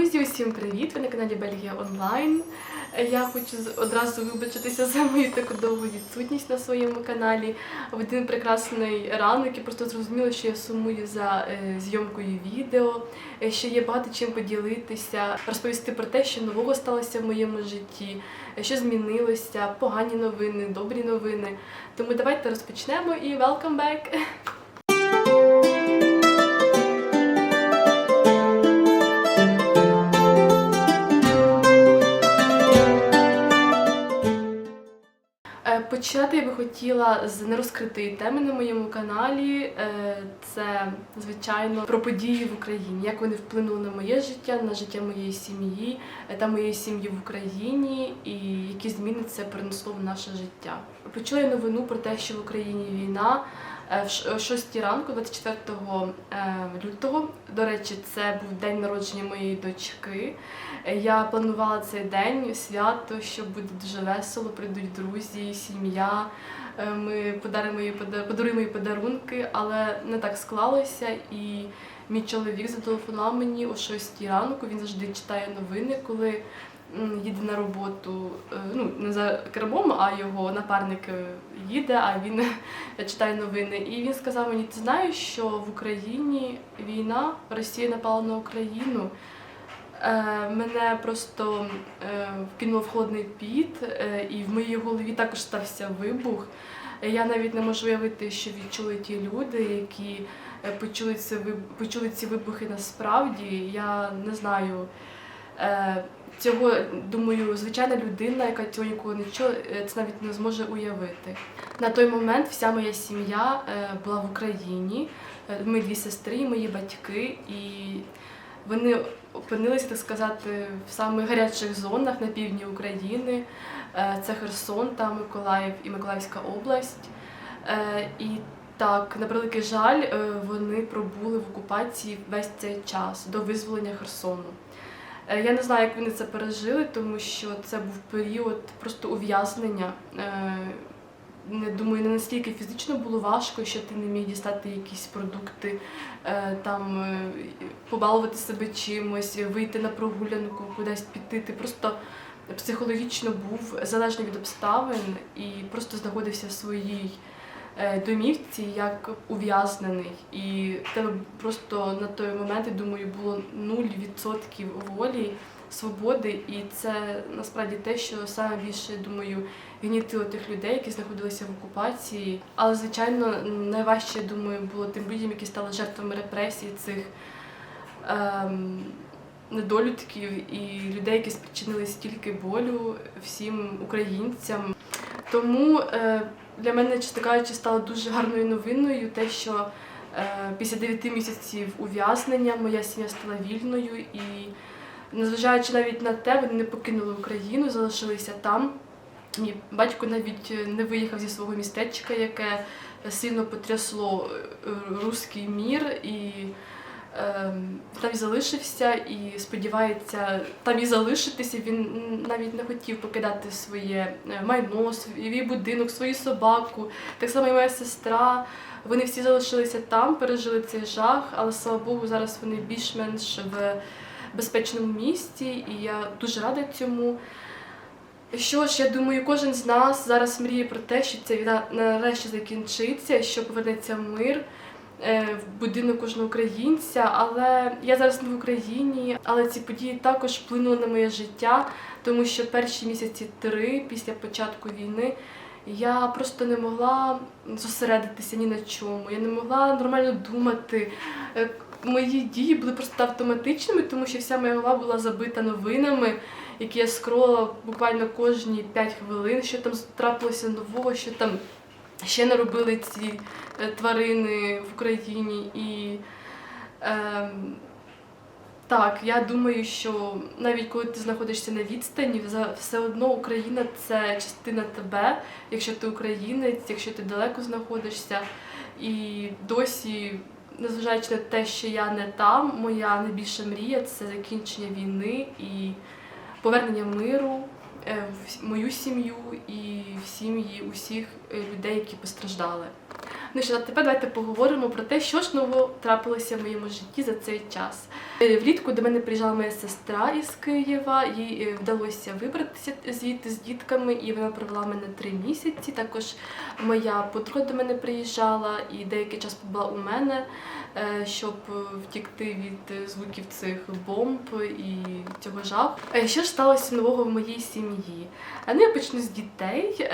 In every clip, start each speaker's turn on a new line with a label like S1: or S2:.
S1: Друзі, усім привіт! Ви на каналі Бельгія Онлайн. Я хочу одразу вибачитися за мою таку довгу відсутність на своєму каналі. В один прекрасний ранок я просто зрозуміла, що я сумую за е, зйомкою відео, е, що є багато чим поділитися, розповісти про те, що нового сталося в моєму житті, е, що змінилося, погані новини, добрі новини. Тому давайте розпочнемо і welcome back! Почати я би хотіла з нерозкритої теми на моєму каналі. Е, Це, звичайно, про події в Україні, як вони вплинули на моє життя, на життя моєї сім'ї е, та моєї сім'ї в Україні, і які зміни це принесло в наше життя. Почула я новину про те, що в Україні війна. Е, о 6 ранку, 24 е, лютого, до речі, це був день народження моєї дочки. Я планувала цей день свято, що буде дуже весело, прийдуть друзі, сім'я. Е, Ми подаримо їй подаруємо їй подарунки, але не так склалося. І мій чоловік зателефонував мені о 6 ранку. Він завжди читає новини, коли їде на роботу. Е, Ну не за кермом, а його напарник е, їде, а він читає новини. І він сказав мені: ти знаєш, що в Україні війна, Росія напала на Україну. Е, Мене просто е, вкинуло в холодний піт, і в моїй голові також стався вибух. Я навіть не можу уявити, що відчули ті люди, які почули ці вибухи насправді. Я не знаю. Е, Цього, думаю, звичайна людина, яка цього ніколи чула, е, це навіть не зможе уявити. На той момент вся моя сім'я е, була в Україні, ми дві сестри, мої батьки, і вони опинилися, так сказати, в самих гарячих зонах на півдні України. Це Херсон та Миколаїв і Миколаївська область. І так, на превеликий жаль, вони пробули в окупації весь цей час до визволення Херсону. Е, Я не знаю, як вони це пережили, тому що це був період просто ув'язнення. Е, Не думаю, не настільки фізично було важко, що ти не міг дістати якісь продукти, е, там побалувати себе чимось, вийти на прогулянку, кудись піти. Ти просто психологічно був залежний від обставин і просто знаходився в своїй домівці як ув'язнений. І тебе просто на той момент, я думаю, було 0% волі, свободи, і це насправді те, що саме більше думаю гнітило тих людей, які знаходилися в окупації. Але звичайно, найважче думаю було тим людям, які стали жертвами репресій цих. Ем, недолюдків і людей, які спричинили стільки болю всім українцям. Тому е, для мене, чесно кажучи, стало дуже гарною новиною те, що е, після 9 місяців ув'язнення моя сім'я стала вільною і, незважаючи навіть на те, вони не покинули Україну, залишилися там. Мій батько навіть е, не виїхав зі свого містечка, яке сильно потрясло е, руський мір і там залишився і сподівається там і залишитися. Він навіть не хотів покидати своє е, майно, свій будинок, свою собаку. Так само і моя сестра. Вони всі залишилися там, пережили цей жах, але слава Богу, зараз вони більш-менш в безпечному місці, і я дуже рада цьому. Що ж, я думаю, кожен з нас зараз мріє про те, що ця війна нарешті закінчиться, що повернеться мир в будинок кожного українця. Але я зараз не в Україні, але ці події також вплинули на моє життя, тому що перші місяці три після початку війни я просто не могла зосередитися ні на чому. Я не могла нормально думати. Е, Мої дії були просто автоматичними, тому що вся моя голова була забита новинами, які я скролила буквально кожні 5 хвилин, що там трапилося нового, що там ще не робили ці е, тварини в Україні. І ем, так, я думаю, що навіть коли ти знаходишся на відстані, все одно Україна це частина тебе, якщо ти українець, якщо ти далеко знаходишся. І досі, незважаючи на те, що я не там, моя найбільша мрія це закінчення війни і повернення миру е, мою сім'ю і в сім'ї усіх е, людей, які постраждали. Ну що, тепер давайте поговоримо про те, що ж нового трапилося в моєму житті за цей час. Е, Влітку до мене приїжджала моя сестра із Києва, їй е, вдалося вибратися звідти з дітками, і вона провела мене три місяці. Також моя подруга до мене приїжджала і деякий час побула у мене, е, щоб втікти від звуків цих бомб і цього жаху. Що ж сталося нового в моїй сім'ї? Ну, я почну з дітей.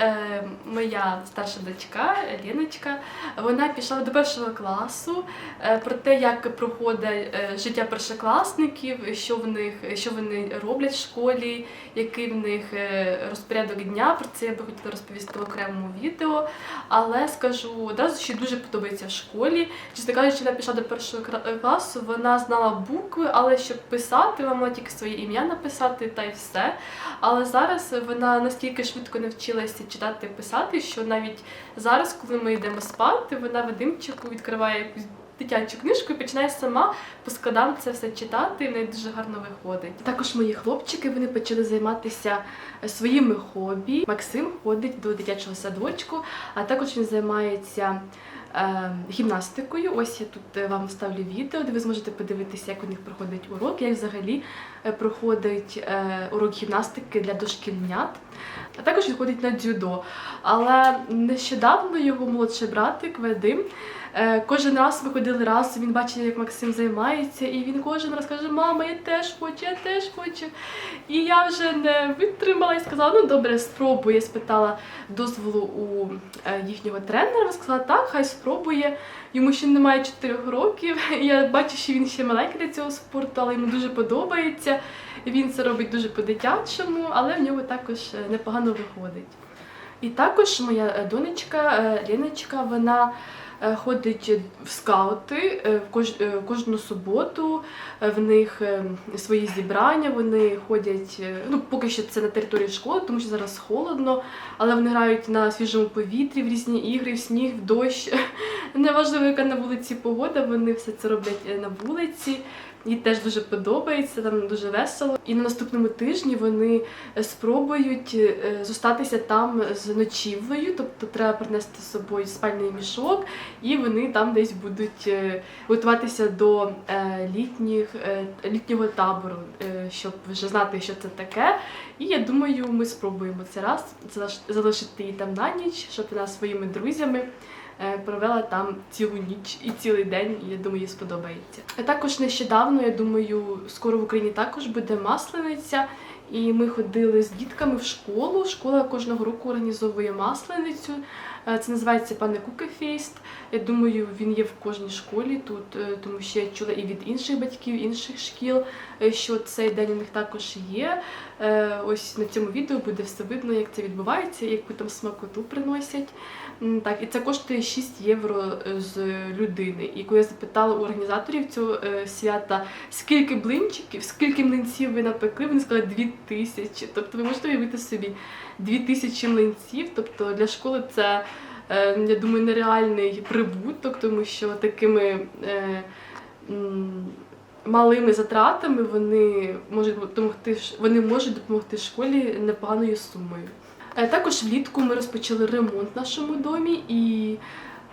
S1: Моя старша дочка Леночка, вона пішла до першого класу. Е, Про те, як проходить е, життя першокласників, що в них, що вони роблять в школі, який в них е, розпорядок дня. Про це я би хотіла розповісти в окремому відео. Але скажу одразу, що дуже подобається в школі. Чесно кажучи, вона пішла до першого класу, вона знала букви, але щоб писати, вона могла тільки своє ім'я написати та й все. Але зараз вона настільки швидко навчилася читати і писати, що навіть зараз, коли ми йдемо спати, вона в димчику відкриває якусь дитячу книжку і починає сама по складам це все читати, і в неї дуже гарно виходить. Також мої хлопчики вони почали займатися е, своїми хобі. Максим ходить до дитячого садочку, а також він займається. е, Гімнастикою, ось я тут е, вам вставлю відео, де ви зможете подивитися, як у них проходить урок, як взагалі проходить урок гімнастики для дошкільнят. А також він ходить на дзюдо. Але нещодавно його молодший братик Вадим кожен раз ми ходили разом, він бачив, як Максим займається, і він кожен раз каже: Мама, я теж хочу, я теж хочу. І я вже не витримала і сказала, ну добре, спробуй. Я спитала дозволу у е, їхнього тренера. Вона сказала, так, хай спробує. Йому ще немає 4 років. Я бачу, що він ще маленький для цього спорту, але йому дуже подобається. Він це робить дуже по-дитячому, але в нього також е, непогано виходить. І також моя е, донечка е, Леночка, вона е, ходить в скаути е, е, кожну суботу. Е, В них е, свої зібрання, вони ходять, е, ну поки що це на території школи, тому що зараз холодно, але вони грають на свіжому повітрі в різні ігри, в сніг, в дощ. Неважливо, яка на вулиці погода, вони все це роблять е, на вулиці. Їй теж дуже подобається, там дуже весело. І на наступному тижні вони е, спробують е, зостатися там з ночівлею, тобто треба принести з собою спальний мішок, і вони там десь будуть е, готуватися до літніх, літнього табору, щоб вже знати, що це таке. І я думаю, ми спробуємо це раз залишити її там на ніч, щоб вона своїми друзями провела там цілу ніч і цілий день, я думаю, їй сподобається. Також нещодавно, я думаю, скоро в Україні також буде маслениця. І ми ходили з дітками в школу. Школа кожного року організовує масленицю. Е, Це називається пане Кукефейст. Я думаю, він є в кожній школі тут, е, тому що я чула і від інших батьків, інших шкіл, е, що цей день у них також є. Е, Ось на цьому відео буде все видно, як це відбувається, яку там смакоту приносять. Так, і це коштує 6 євро е, з людини. І коли я запитала у організаторів цього е, свята, скільки блинчиків, скільки млинців ви напекли, вони сказали 2 тисячі. Тобто ви можете уявити собі 2 тисячі млинців. Тобто для школи це, е, я думаю, нереальний прибуток, тому що такими. Малими затратами вони можуть допомогти вони можуть допомогти школі непоганою сумою. Е, Також влітку ми розпочали ремонт в нашому домі, і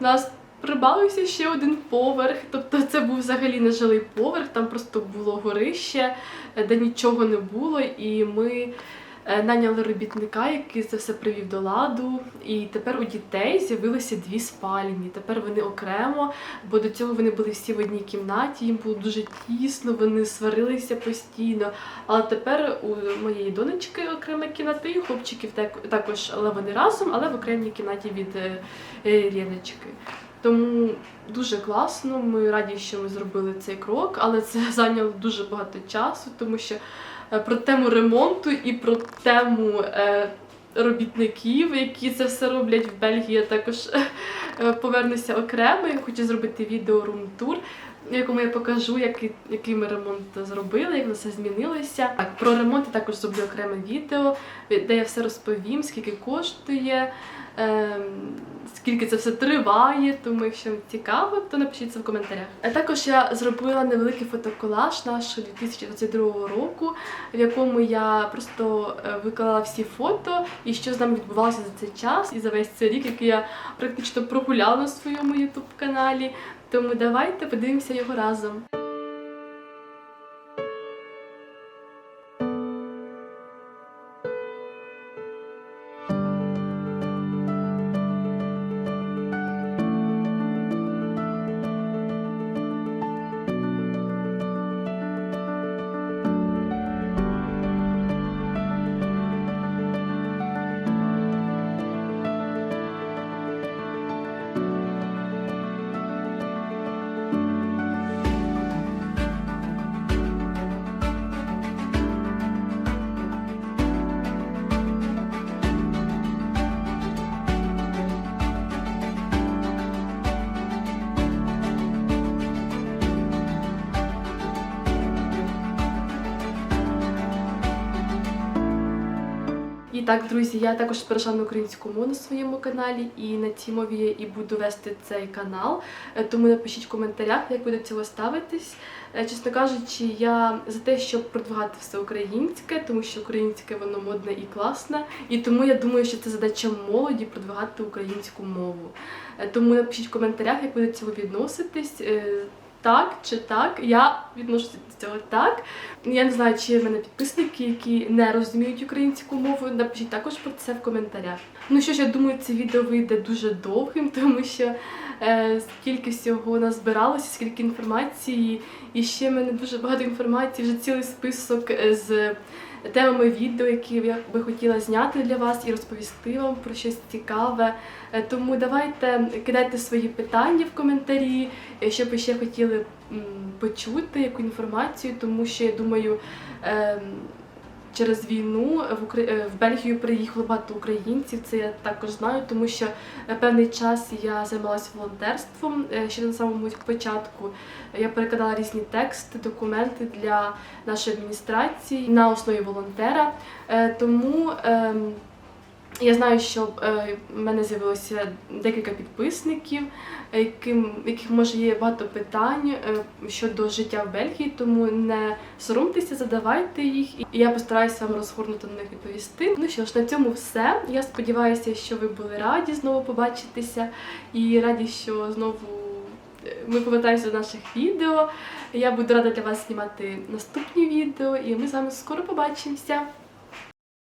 S1: в нас прибавився ще один поверх. Тобто це був взагалі не жилий поверх, там просто було горище, е, де нічого не було. І ми наняли робітника, який це все привів до ладу. І тепер у дітей з'явилися дві спальні. Тепер вони окремо, бо до цього вони були всі в одній кімнаті, їм було дуже тісно, вони сварилися постійно. Але тепер у моєї донечки окрема кімната, і у хлопчиків також, але вони разом, але в окремій кімнаті від е, е, Тому дуже класно. Ми раді, що ми зробили цей крок, але це зайняло дуже багато часу, тому що е, про тему ремонту і про тему е, робітників, які це все роблять в Бельгії, я також е, повернуся окремо. Я хочу зробити відео рум-тур. в якому я покажу, який, який ми ремонт зробили, як все змінилося. Так, про ремонт я також зроблю окреме відео, де я все розповім, скільки коштує, скільки це все триває. Тому, якщо вам цікаво, то напишіть це в коментарях. А також я зробила невеликий фотоколаж нашого 2022 року, в якому я просто е, виклала всі фото і що з нами відбувалося за цей час і за весь цей рік, який я практично прогуляла на своєму ютуб каналі. Тому давайте подивимося його разом. Так, друзі, я також перейшла на українську мову на своєму каналі, і на цій мові і буду вести цей канал. Е, Тому напишіть в коментарях, як до цього ставитесь. Е, Чесно кажучи, я за те, щоб продвигати все українське, тому що українське воно модне і класне. І тому я думаю, що це задача молоді продвигати українську мову. Е, Тому напишіть в коментарях, як до цього відноситесь. Так чи так, я відношуся до цього так. Я не знаю, чи є в мене підписники, які не розуміють українську мову. Напишіть також про це в коментарях. Ну що ж, я думаю, це відео вийде дуже довгим, тому що е, скільки всього назбиралося, скільки інформації, і ще в мене дуже багато інформації, вже цілий список е, з темами відео, які я би хотіла зняти для вас і розповісти вам про щось цікаве. Е, Тому давайте кидайте свої питання в коментарі, е, що ви ще хотіли почути, яку інформацію, тому що я думаю. Через війну в Укра- е, в Бельгію приїхало багато українців. Це я також знаю, тому що е, певний час я займалася волонтерством е, ще на самому початку. Я перекладала різні тексти, документи для нашої адміністрації на основі волонтера. Е, Тому ем, я знаю, що е, в мене з'явилося декілька підписників, яким, яких може є багато питань е, щодо життя в Бельгії, тому не соромтеся, задавайте їх, і я постараюся вам розгорнуто на них відповісти. Ну що ж, на цьому все. Я сподіваюся, що ви були раді знову побачитися і раді, що знову. е, Ми повертаємося до наших відео. Я буду рада для вас знімати наступні відео, і ми з вами скоро побачимося.